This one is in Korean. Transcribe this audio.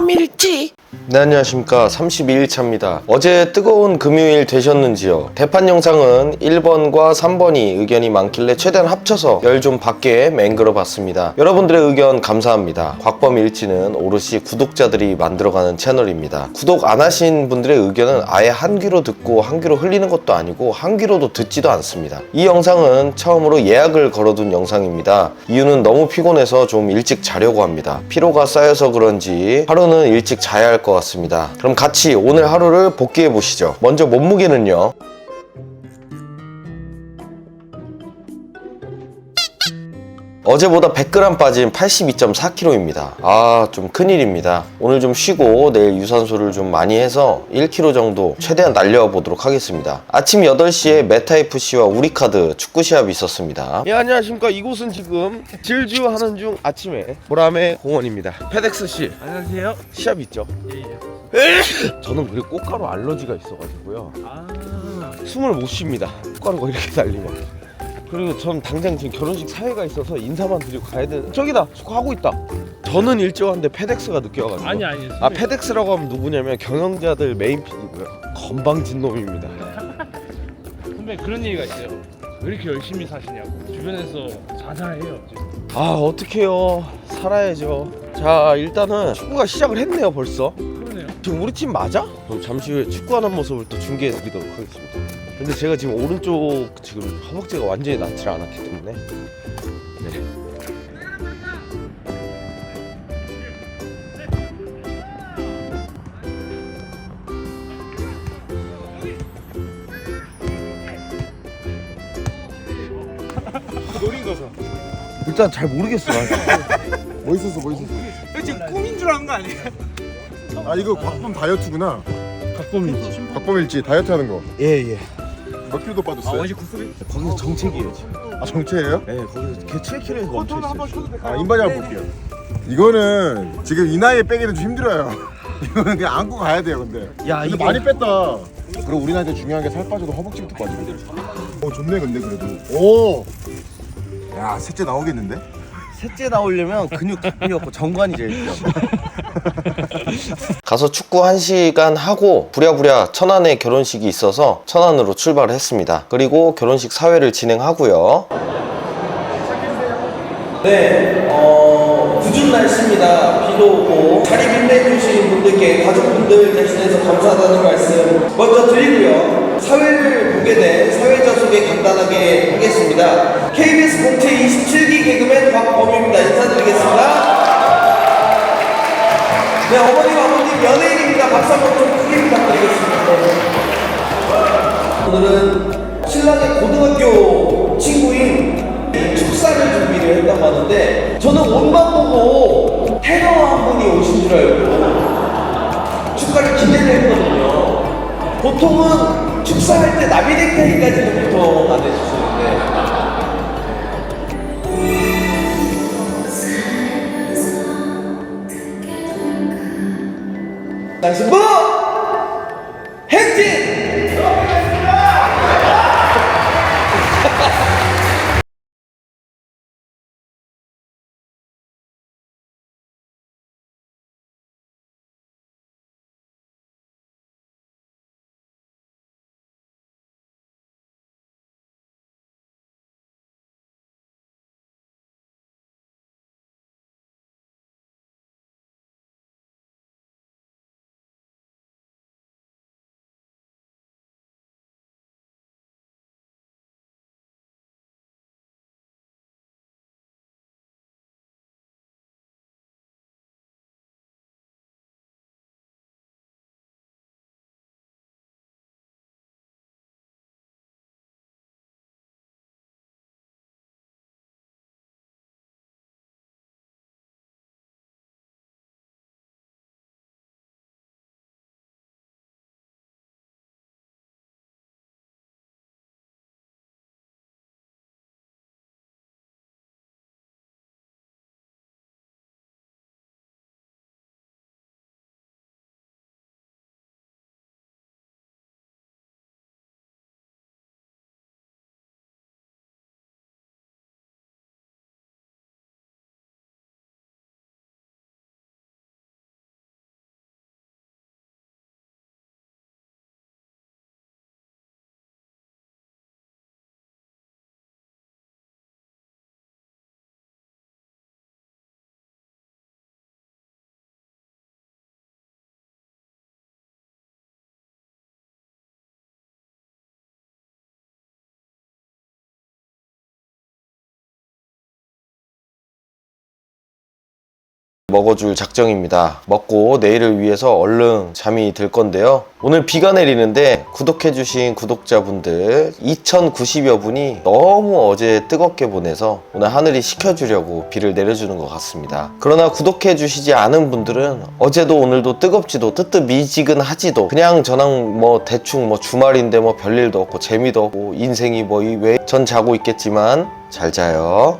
곽범일지 네 안녕하십니까. 32일차입니다. 어제 뜨거운 금요일 되셨는지요? 대판 영상은 1번과 3번이 의견이 많길래 최대한 합쳐서 열 좀 받게 맹글어 봤습니다. 여러분들의 의견 감사합니다. 곽범일지는 오롯이 구독자들이 만들어가는 채널입니다. 구독 안 하신 분들의 의견은 아예 한 귀로 듣고 한 귀로 흘리는 것도 아니고 한 귀로도 듣지도 않습니다. 이 영상은 처음으로 예약을 걸어둔 영상입니다. 이유는 너무 피곤해서 좀 일찍 자려고 합니다. 피로가 쌓여서 그런지 하루는 일찍 자야 할것 같습니다. 그럼 같이 오늘 하루를 복귀해 보시죠. 먼저 몸무게는요. 어제보다 100g 빠진 82.4kg입니다. 아, 좀 큰일입니다. 오늘 좀 쉬고 내일 유산소를 좀 많이 해서 1kg 정도 최대한 날려보도록 하겠습니다. 아침 8시에 메타FC와 우리카드 축구 시합이 있었습니다. 예, 안녕하십니까. 이곳은 지금 질주하는 중 아침에 보람의 공원입니다. 페덱스 씨, 안녕하세요. 시합 있죠? 예, 저는 그리고 꽃가루 알러지가 있어가지고요. 아, 숨을 못 쉽니다. 꽃가루가 이렇게 날리면. 그리고 전 당장 지금 결혼식 사회가 있어서 인사만 드리고 가야 되는 저기다 축구하고 있다 저는 일찍 왔는데 페덱스가 늦게 와가지고 아니 아니. 아 페덱스라고 하면 누구냐면 경영자들 메인 PD고요 건방진 놈입니다 선배 그런 얘기가 있어요. 왜 이렇게 열심히 사시냐고. 주변에서 자자해요. 지금. 아 어떡해요 살아야죠 자 일단은 축구가 시작을 했네요 벌써 그러네요. 지금 우리 팀 맞아? 그럼 잠시 후에 축구하는 모습을 또 중계해 드리도록 하겠습니다. 근데 제가 지금 오른쪽 지금 허벅지가 완전히 낫지 않았기 때문에 네. 노린. 일단 잘 모르겠어. 뭐 있었어 뭐 있었어 지금 꿈인 줄 아는 거 아니에요? 아 이거 곽범 다이어트구나 각범이지. 곽범일지 다이어트 하는 거몇 예 예. 킬로 빠졌어요? 구습이? 거기서 정책이에요 지금. 아 정체예요? 예 거기서 걔 7kg에서 멈춰 있어요. 지금. 아 인바디 한번 볼게요 이거는 지금 이 나이에 빼기는 좀 힘들어요 이거는 그냥 안고 가야 돼요 근데 야, 근데 이게- 많이 뺐다 그리고 우리 나이 때 중요한 게 살 빠져도 허벅지부터 빠지고 어 좋네 근데 그래도 오 야 셋째 나오겠는데? 셋째 나오려면 근육 다 필요없고 정관이 제일 필요. 가서 축구 1시간 하고 부랴부랴 천안에 결혼식이 있어서 천안으로 출발을 했습니다. 그리고 결혼식 사회를 진행하고요. 네, 어, 궂은 날씨입니다. 비도 오고 자리 빛내주신 분들께 가족분들 대신해서 감사하다는 말씀 먼저 드리고요. 사회를 보게 된 사회자 소개 간단하게 하겠습니다. KBS 공채 27기 개그맨 박범입니다. 인사드리겠습니다. 네, 어머님, 아버님 연예인입니다. 박수 한번 좀 크게 부탁드리겠습니다. 오늘은 신랑의 고등학교 친구인 이 축사를 준비를 했다고 하는데 저는 옷만 보고 테너 한 분이 오신 줄 알고 축가를 기대를 했거든요. 보통은 축사할 때 나비 넥타이까지는 보통 안 해주시는데 당신 뭐? 행진! 먹어줄 작정입니다. 먹고 내일을 위해서 얼른 잠이 들 건데요. 오늘 비가 내리는데 구독해주신 구독자분들 2,090여 분이 너무 어제 뜨겁게 보내서 오늘 하늘이 식혀주려고 비를 내려주는 것 같습니다. 그러나 구독해주시지 않은 분들은 어제도 오늘도 뜨겁지도 뜨뜻미지근하지도 그냥 저랑 뭐 대충 뭐 주말인데 뭐 별일도 없고 재미도 없고 인생이 뭐 이 왜 전 자고 있겠지만 잘 자요.